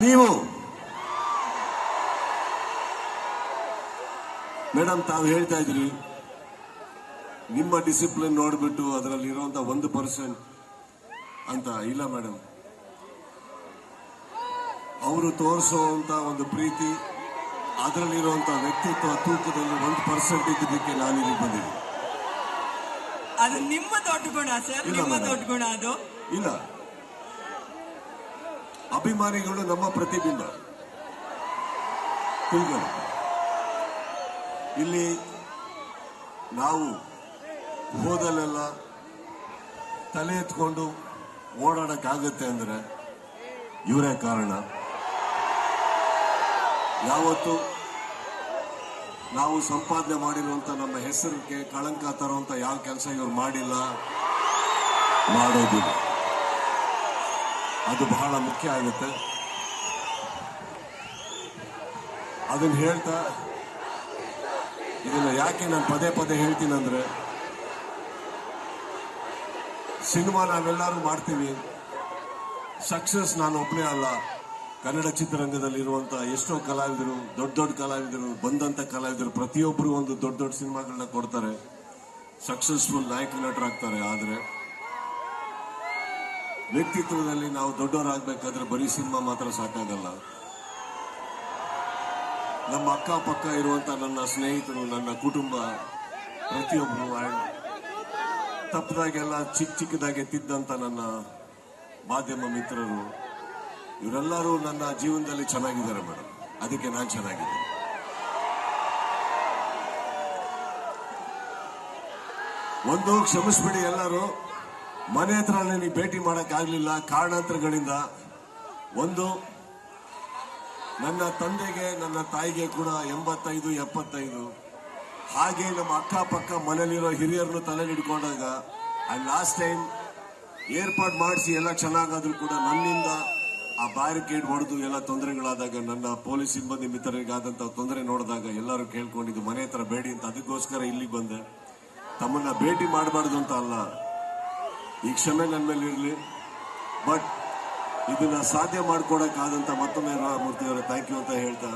ನೀವು. ಮೇಡಮ್ ತಾವು ಹೇಳ್ತಾ ಇದ್ರಿ ನಿಮ್ಮ ಡಿಸಿಪ್ಲಿನ್ ನೋಡಿಬಿಟ್ಟು ಅದರಲ್ಲಿ ಇರುವಂತ ಒಂದು ಪರ್ಸೆಂಟ್ ಅಂತ. ಇಲ್ಲ ಮೇಡಮ್. ಅವರು ತೋರಿಸುವಂತ ಒಂದು ಪ್ರೀತಿ ಅದರಲ್ಲಿರುವಂತ ವ್ಯಕ್ತಿತ್ವ ತೂಕದಲ್ಲಿ ಒಂದು ಪರ್ಸೆಂಟ್ ಇದ್ದದಕ್ಕೆ ನಾನು ಇಲ್ಲಿ ಬಂದಿದ್ದೀನಿ. ಅದು ನಿಮ್ಮ ದೊಡ್ಡ ಗುಣ ಸರ್ ನಿಮ್ಮ ದೊಡ್ಡ ಗುಣ ಅದು. ಇಲ್ಲ. ಅಭಿಮಾನಿಗಳು ನಮ್ಮ ಪ್ರತಿಬಿಂಬ. ಇಲ್ಲಿ ನಾವು ಹೋದಲ್ಲೆಲ್ಲ ತಲೆ ಎತ್ಕೊಂಡು ಓಡಾಡಕ್ಕಾಗತ್ತೆ ಅಂದ್ರೆ ಇವರೇ ಕಾರಣ. ಯಾವತ್ತು ನಾವು ಸಂಪಾದನೆ ಮಾಡಿರುವಂತ ನಮ್ಮ ಹೆಸರಿಗೆ ಕಳಂಕ ತರುವಂತ ಯಾವ ಕೆಲಸ ಇವ್ರು ಮಾಡಿಲ್ಲ, ಮಾಡೋದಿಲ್ಲ. ಅದು ಬಹಳ ಮುಖ್ಯ ಆಗುತ್ತೆ. ಅದನ್ನು ಹೇಳ್ತಾ, ಇದನ್ನು ಯಾಕೆ ನಾನು ಪದೇ ಪದೇ ಹೇಳ್ತೀನಂದ್ರೆ, ಸಿನಿಮಾ ನಾವೆಲ್ಲರೂ ಮಾಡ್ತೀವಿ. ಸಕ್ಸಸ್ ನಾನು ಒಬ್ಬನೇ ಅಲ್ಲ. ಕನ್ನಡ ಚಿತ್ರರಂಗದಲ್ಲಿ ಇರುವಂತ ಎಷ್ಟೋ ಕಲಾವಿದರು, ದೊಡ್ಡ ದೊಡ್ಡ ಕಲಾವಿದರು, ಬಂದಂತ ಕಲಾವಿದರು ಪ್ರತಿಯೊಬ್ಬರು ಒಂದು ದೊಡ್ಡ ದೊಡ್ಡ ಸಿನಿಮಾಗಳನ್ನ ಕೊಡ್ತಾರೆ. ಸಕ್ಸಸ್ಫುಲ್ ನಾಯಕ ನಟರಾಗ್ತಾರೆ, ಆದ್ರೆ ವ್ಯಕ್ತಿತ್ವದಲ್ಲಿ ನಾವು ದೊಡ್ಡವರಾಗಬೇಕಾದ್ರೆ ಬರೀ ಸಿನಿಮಾ ಮಾತ್ರ ಸಾಕಾಗಲ್ಲ. ನಮ್ಮ ಅಕ್ಕಪಕ್ಕ ಇರುವಂತ ನನ್ನ ಸ್ನೇಹಿತರು, ನನ್ನ ಕುಟುಂಬ ಪ್ರತಿಯೊಬ್ಬರು ತಪ್ಪದಾಗೆಲ್ಲ ಚಿಕ್ಕ ಚಿಕ್ಕದಾಗೆ ತಿದ್ದಂತ ನನ್ನ ಮಾಧ್ಯಮ ಮಿತ್ರರು, ಇವರೆಲ್ಲರೂ ನನ್ನ ಜೀವನದಲ್ಲಿ ಚೆನ್ನಾಗಿದ್ದಾರೆ ಮೇಡಮ್ ಅದಕ್ಕೆ ನಾನು ಚೆನ್ನಾಗಿದ್ದೀನಿ. ಒಂದು ಕ್ಷಮಿಸ್ಬಿಡಿ ಎಲ್ಲರೂ. ಮನೆ ಹತ್ರ ನನಗೆ ಭೇಟಿ ಮಾಡಕ್ ಆಗ್ಲಿಲ್ಲ ಕಾರಣಾಂತರಗಳಿಂದ ಒಂದು, ನನ್ನ ತಂದೆಗೆ, ನನ್ನ ತಾಯಿಗೆ ಕೂಡ ಎಂಬತ್ತೈದು, ಎಪ್ಪತ್ತೈದು. ಹಾಗೆ ನಮ್ಮ ಅಕ್ಕಪಕ್ಕ ಮನೇಲಿರೋ ಹಿರಿಯರನ್ನು ತಲೆ ಹಿಡ್ಕೊಂಡಾಗ ಲಾಸ್ಟ್ ಟೈಮ್ ಏರ್ಪಾಡು ಮಾಡಿಸಿ ಎಲ್ಲ ಚೆನ್ನಾಗಾದ್ರೂ ಕೂಡ ನನ್ನಿಂದ ಆ ಬ್ಯಾರಿಕೇಡ್ ಹೊಡೆದು ಎಲ್ಲ ತೊಂದರೆಗಳಾದಾಗ ನನ್ನ ಪೊಲೀಸ್ ಸಿಬ್ಬಂದಿ ಮಿತ್ರರಿಗಾದಂಥ ತೊಂದರೆ ನೋಡಿದಾಗ ಎಲ್ಲರೂ ಕೇಳ್ಕೊಂಡಿದ್ದು, ಮನೆ ಹತ್ರ ಬೇಡಿ ಅಂತ. ಅದಕ್ಕೋಸ್ಕರ ಇಲ್ಲಿಗೆ ಬಂದೆ. ತಮ್ಮನ್ನ ಭೇಟಿ ಮಾಡಬಾರ್ದು ಅಂತ ಅಲ್ಲ. ಈ ಕ್ಷಮೆ ನನ್ನ ಮೇಲೆ ಇರಲಿ. ಬಟ್ ಇದನ್ನ ಸಾಧ್ಯ ಮಾಡ್ಕೊಡಕ್ಕಾದಂತ ಮತ್ತೊಮ್ಮೆ ರಾಮಮೂರ್ತಿ ಅವರೇ ಥ್ಯಾಂಕ್ ಯು ಅಂತ ಹೇಳ್ತಾ